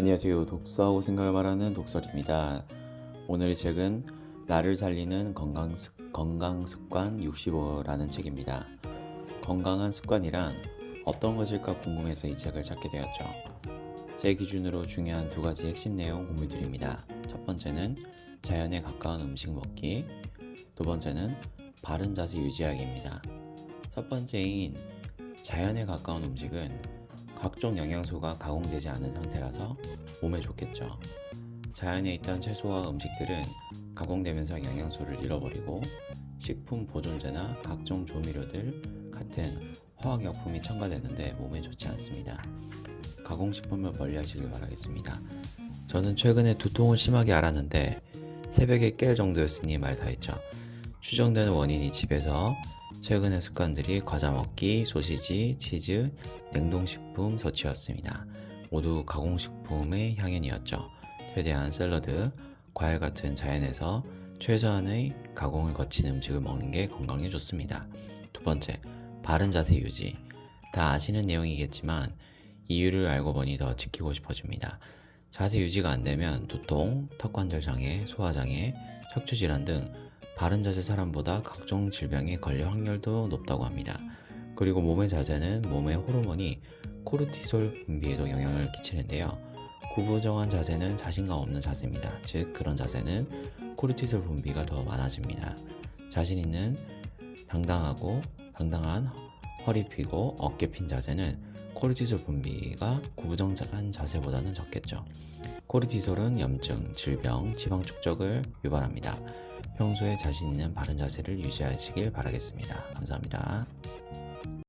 안녕하세요. 독서하고 생각을 말하는 독설입니다. 오늘의 책은 나를 살리는 건강, 습, 건강 습관 65라는 책입니다. 건강한 습관이란 어떤 것일까 궁금해서 이 책을 찾게 되었죠. 제 기준으로 중요한 두 가지 핵심 내용 공유드립니다. 첫 번째는 자연에 가까운 음식 먹기, 두 번째는 바른 자세 유지하기입니다. 첫 번째인 자연에 가까운 음식은 각종 영양소가 가공되지 않은 상태라서 몸에 좋겠죠. 자연에 있던 채소와 음식들은 가공되면서 영양소를 잃어버리고 식품 보존제나 각종 조미료들 같은 화학약품이 첨가되는데 몸에 좋지 않습니다. 가공식품을 멀리 하시길 바라겠습니다. 저는 최근에 두통을 심하게 앓았는데 새벽에 깰 정도였으니 말 다 했죠. 추정되는 원인이 집에서 최근의 습관들이 과자 먹기, 소시지, 치즈, 냉동식품 섭취였습니다. 모두 가공식품의 향연이었죠. 최대한 샐러드, 과일 같은 자연에서 최소한의 가공을 거친 음식을 먹는 게 건강에 좋습니다. 두 번째, 바른 자세 유지. 다 아시는 내용이겠지만 이유를 알고 보니 더 지키고 싶어집니다. 자세 유지가 안 되면 두통, 턱관절 장애, 소화 장애, 척추 질환 등 바른 자세 사람보다 각종 질병에 걸릴 확률도 높다고 합니다. 그리고 몸의 자세는 몸의 호르몬이 코르티솔 분비에도 영향을 끼치는데요. 구부정한 자세는 자신감 없는 자세입니다. 즉 그런 자세는 코르티솔 분비가 더 많아집니다. 자신 있는 당당하고 당당한 허리 피고 어깨 핀 자세는 코르티솔 분비가 구부정한 자세보다는 적겠죠. 코르티솔은 염증, 질병, 지방 축적을 유발합니다. 평소에 자신 있는 바른 자세를 유지하시길 바라겠습니다. 감사합니다.